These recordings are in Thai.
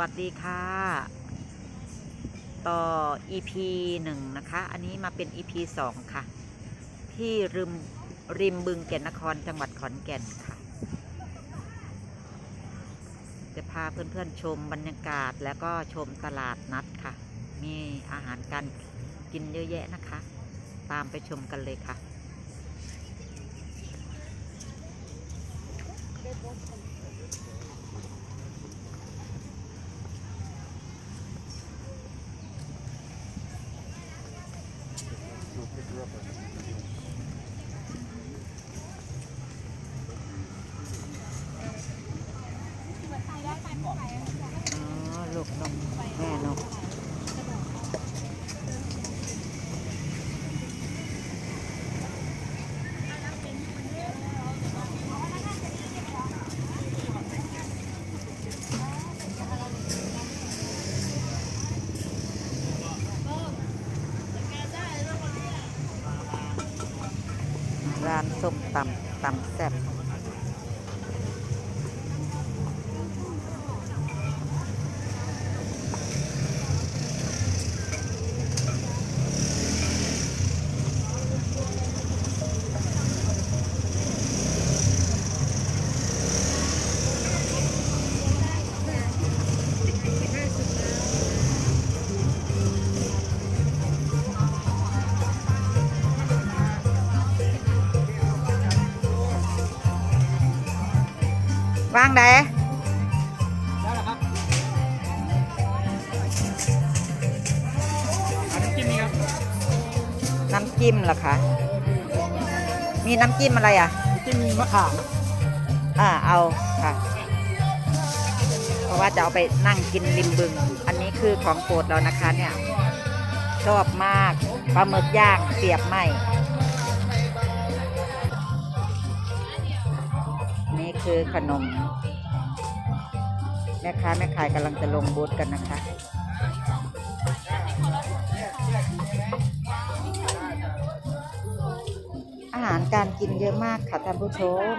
วัสดีค่ะ ต่อ EP หนึ่งนะคะ อันนี้มาเป็น EP สองค่ะ ที่ริมริมบึงแก่นนครจังหวัดขอนแก่นค่ะ จะพาเพื่อนๆชมบรรยากาศแล้วก็ชมตลาดนัดค่ะ มีอาหารการกินเยอะแยะนะคะ ตามไปชมกันเลยค่ะ อ๋อ ลูกนมแม่นก ร้านส้มตำตำแซ่บ วางไหนได้แล้วครับเอาน้ำจิ้มนี่ครับ น้ำจิ้มเหรอคะ มีน้ำจิ้มอะไรอะ น้ำจิ้มมะขาม อ่า เอาค่ะ เพราะว่าจะเอาไปนั่งกินริมบึง อันนี้คือของโปรดเรานะคะเนี่ย ชอบมาก ปลาหมึกย่างเสียบไหม คือขนม แม่ค้าแม่ขายกำลังจะลงบูธกันนะคะ อาหารการกินเยอะมากค่ะท่านผู้ชม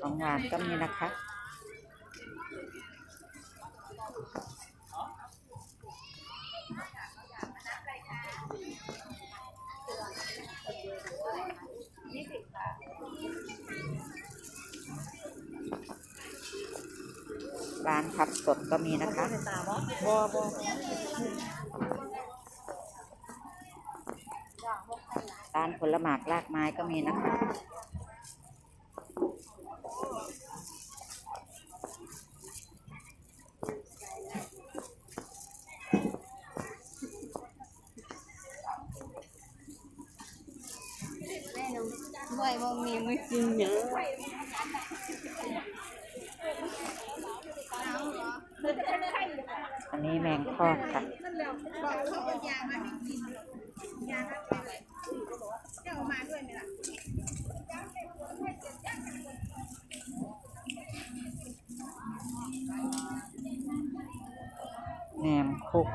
ของหวานก็มีนะคะ ร้านผักสดก็มีนะคะบ่บ่ร้านผลหมากรากไม้ก็มีนะคะ ไมีไม่กินเยอะอันนี้แมงทอดค่ะแหนมคุก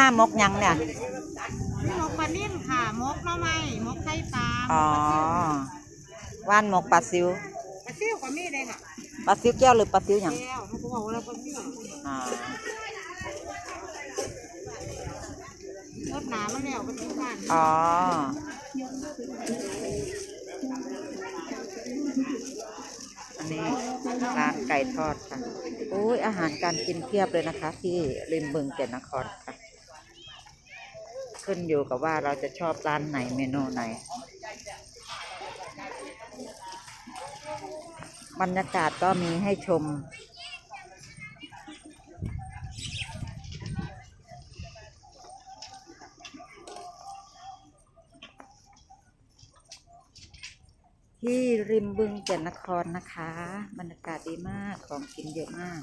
หน้ามกยังเนี่ย มกปลานิ่มค่ะ มกหน้อไม้มกไข่ปลาอ๋อ ว่านมกปลาซิว ปลาซิ่วก็มีเลยค่ะปลาซิวแก้วหรือปลาซิวหยังแก้วเขาบอกว่าเราปลาซิ่วอ่ารถหนามันแล้วปลาซิ่วบ้านอ๋อ อันนี้ร้านไก่ทอดค่ะโอ้ยอาหารการกินเพียบเลยนะคะ ที่ริมบึงแก่นนครค่ะ ขึ้นอยู่กับว่าเราจะชอบร้านไหนเมนูไหน บรรยากาศก็มีให้ชม ที่ริมบึงแก่นนครนะคะ บรรยากาศดีมากของกินเยอะมาก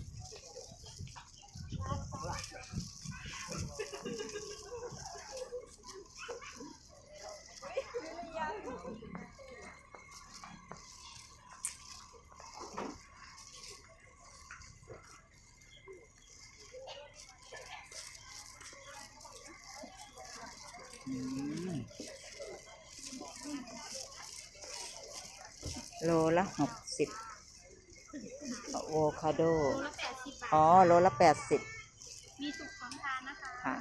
โลละหกสิบอะโวคาโด โลละแปดสิบบาท อ๋อ โลละแปดสิบมีสุกพร้อมทานนะคะ ค่ะ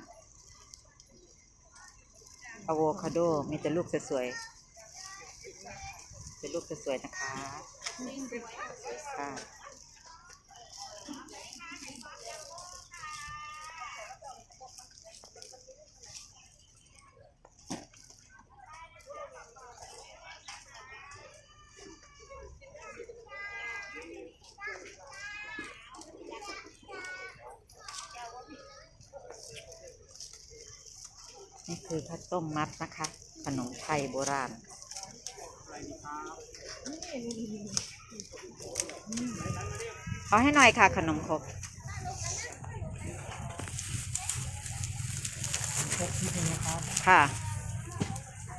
อะโวคาโด มีแต่ลูกสวยๆเป็นลูกสวยๆนะคะค่ะ นี่คือข้าวต้มมัดนะคะ ขนมไทยโบราณเอาให้หน่อยค่ะ ขนมครกพกที่นี่นะครับค่ะ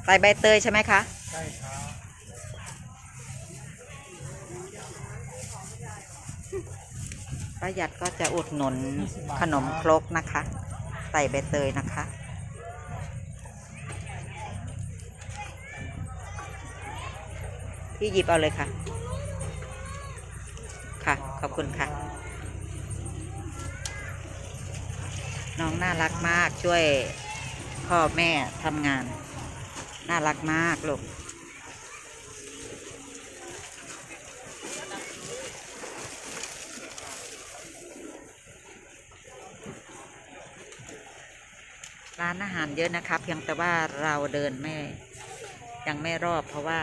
ใส่ใบเตยใช่ไหมคะ ใช่ครับป้าหยัดก็จะอุดหนุนขนมครกนะคะ ใส่ใบเตยนะคะ พี่หยิบเอาเลยค่ะ ค่ะ ขอบคุณค่ะ น้องน่ารักมากช่วยพ่อแม่ทำงาน น่ารักมากลูกร้านอาหารเยอะนะคะ เพียงแต่ว่าเราเดินไม่ยังไม่รอบเพราะว่า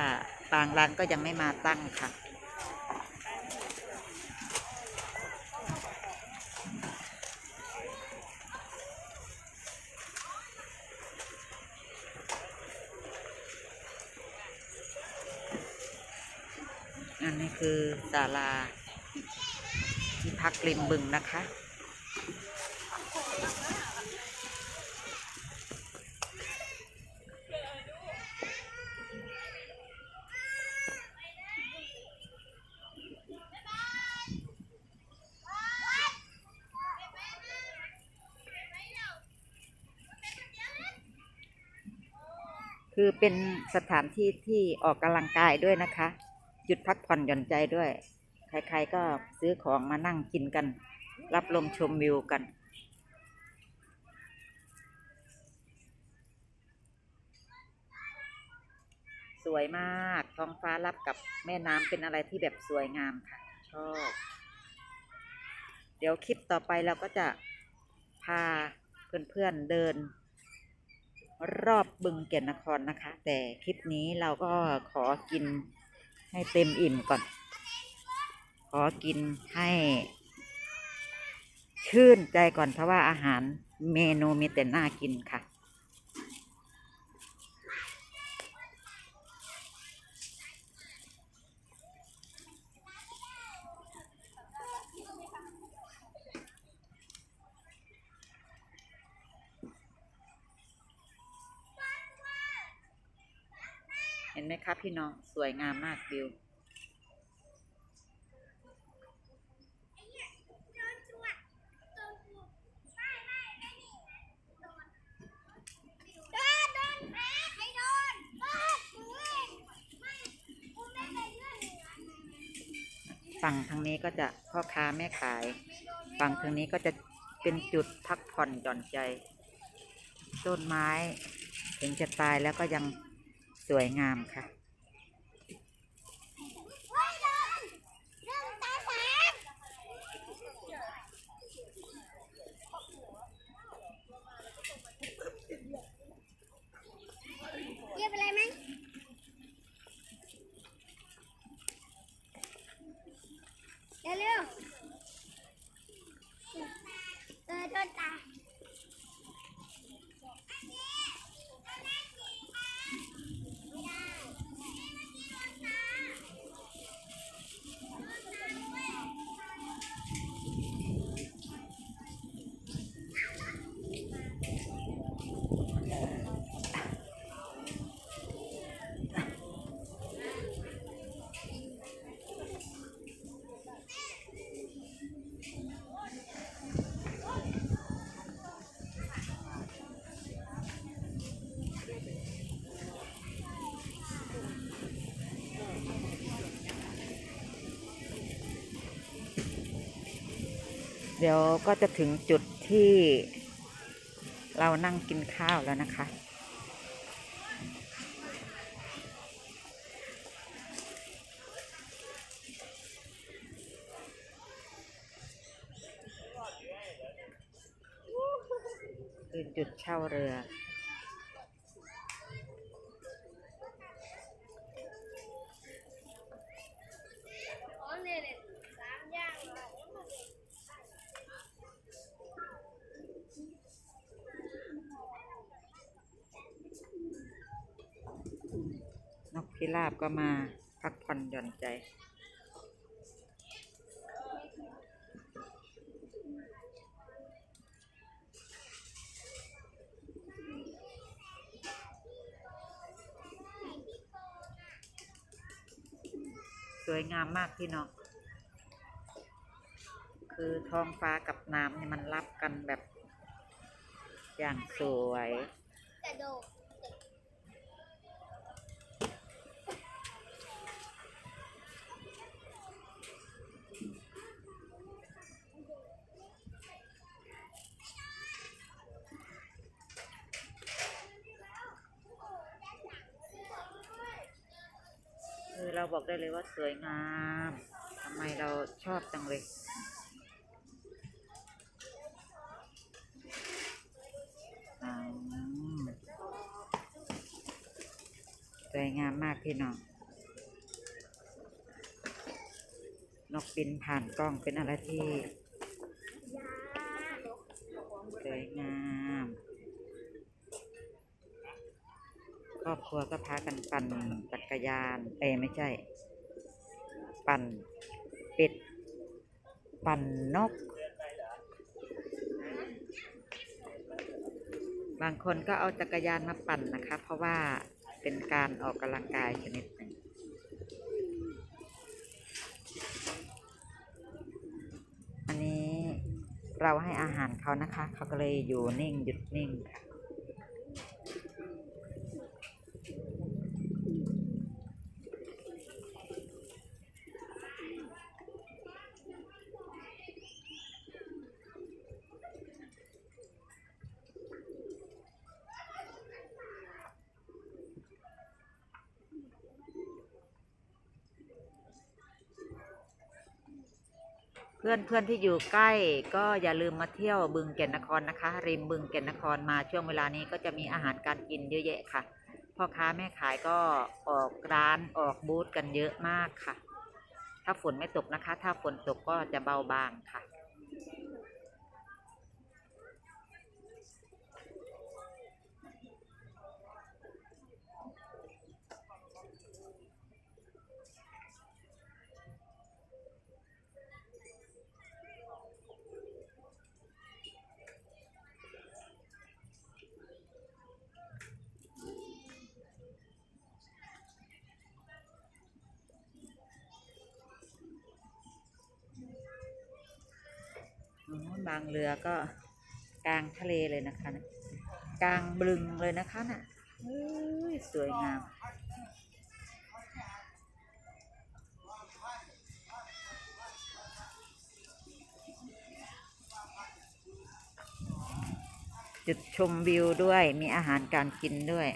บางร้านก็ยังไม่มาตั้งค่ะ อันนี้คือศาลาที่พักริมบึงนะคะ คือเป็นสถานที่ที่ออกกำลังกายด้วยนะคะ หยุดพักผ่อนหย่อนใจด้วย ใครๆก็ซื้อของมานั่งกินกัน รับลมชมวิวกัน สวยมากท้องฟ้ารับกับแม่น้ำเป็นอะไรที่แบบสวยงามค่ะ ชอบ เดี๋ยวคลิปต่อไปเราก็จะพาเพื่อนๆเดิน รอบบึงแก่นนครนะคะ แต่คลิปนี้เราก็ขอกินให้เต็มอิ่มก่อน ขอกินให้ ชื่นใจก่อนเพราะว่าอาหารเมนูมีแต่น่ากินค่ะ เห็น ไหมคะพี่น้องสวยงามมากวิวฝั่งทางนี้ก็จะพ่อค้าแม่ขาย ฝั่งทางนี้ก็จะเป็นจุดพักผ่อนหย่อนใจ ต้นไม้ ถึงจะตายแล้วก็ยัง สวยงามค่ะ เดี๋ยวก็จะถึงจุดที่เรานั่งกินข้าวแล้วนะคะ คือจุดเช่าเรือ อ๋อเนี่ยเนี่ยสามอย่างเลย นกพิราบก็มาพักผ่อนหย่อนใจ สวยงามมากพี่น้องคือท้องฟ้ากับน้ำเนี่ยมันรับกันแบบอย่างสวยกระโดด เราบอกได้เลยว่าสวยงามทำไมเราชอบจังเลยสวยงามมากพี่น้อง นกบินผ่านกล้องเป็นอะไรที่สวยงาม ครัวก็พากันปั่นจักรยาน เอ้ไม่ใช่ ปั่นเป็ด ปั่นนก บางคนก็เอาจักรยานมาปั่นนะคะ เพราะว่าเป็นการออกกำลังกายชนิดหนึ่งอันนี้เราให้อาหารเขานะคะ เขาก็เลยอยู่นิ่งหยุดนิ่งค่ะ พื่อนเพื่อนที่อยู่ใกล้ก็อย่าลืมมาเที่ยวบึงแก่นนครนะคะ ริมบึงแก่นนครมาช่วงเวลานี้ก็จะมีอาหารการกินเยอะแยะค่ะพ่อค้าแม่ขายก็ออกร้านออกบูธกันเยอะมากค่ะ ถ้าฝนไม่ตกนะคะ ถ้าฝนตกก็จะเบาบางค่ะ บางเรือก็กลางทะเลเลยนะคะนะกลางบึงเลยนะคะน่ะสวยงาม จุดชมวิวด้วยมีอาหารการกินด้วย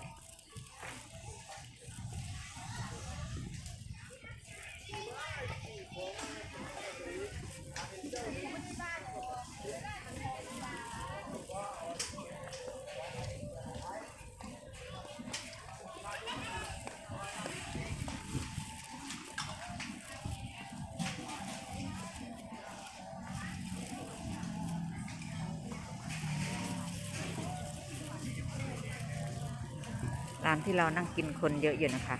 ที่เรานั่งกินคนเยอะอยู่นะคะ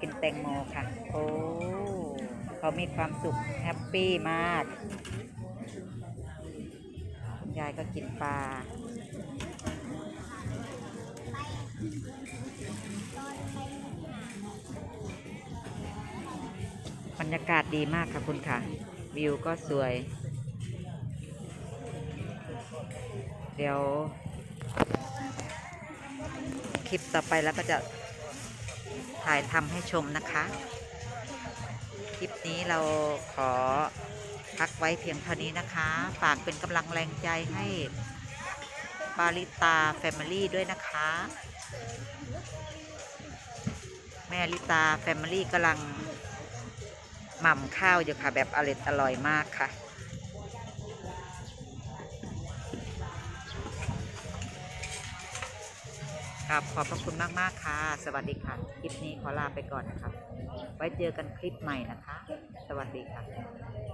กินแตงโมค่ะ โอ้เขามีความสุขแฮปปี้มากคุณยายก็กินปลาบรรยากาศดีมากค่ะคุณค่ะ วิวก็สวย เดี๋ยว คลิปต่อไปแล้วก็จะ ถ่ายทำให้ชมนะคะ คลิปนี้เราขอพักไว้เพียงเท่านี้นะคะ ฝากเป็นกำลังแรงใจให้ปาริตาแฟมิลี่ด้วยนะคะ แม่ลิตาแฟมิลี่กำลังหม่ำข้าวอยู่ค่ะ แบบอร่อยอร่อยมากค่ะ ครับขอบพระคุณมาก ๆ ค่ะ สวัสดีค่ะ คลิปนี้ขอลาไปก่อนนะครับ ไว้เจอกันคลิปใหม่นะคะ สวัสดีค่ะ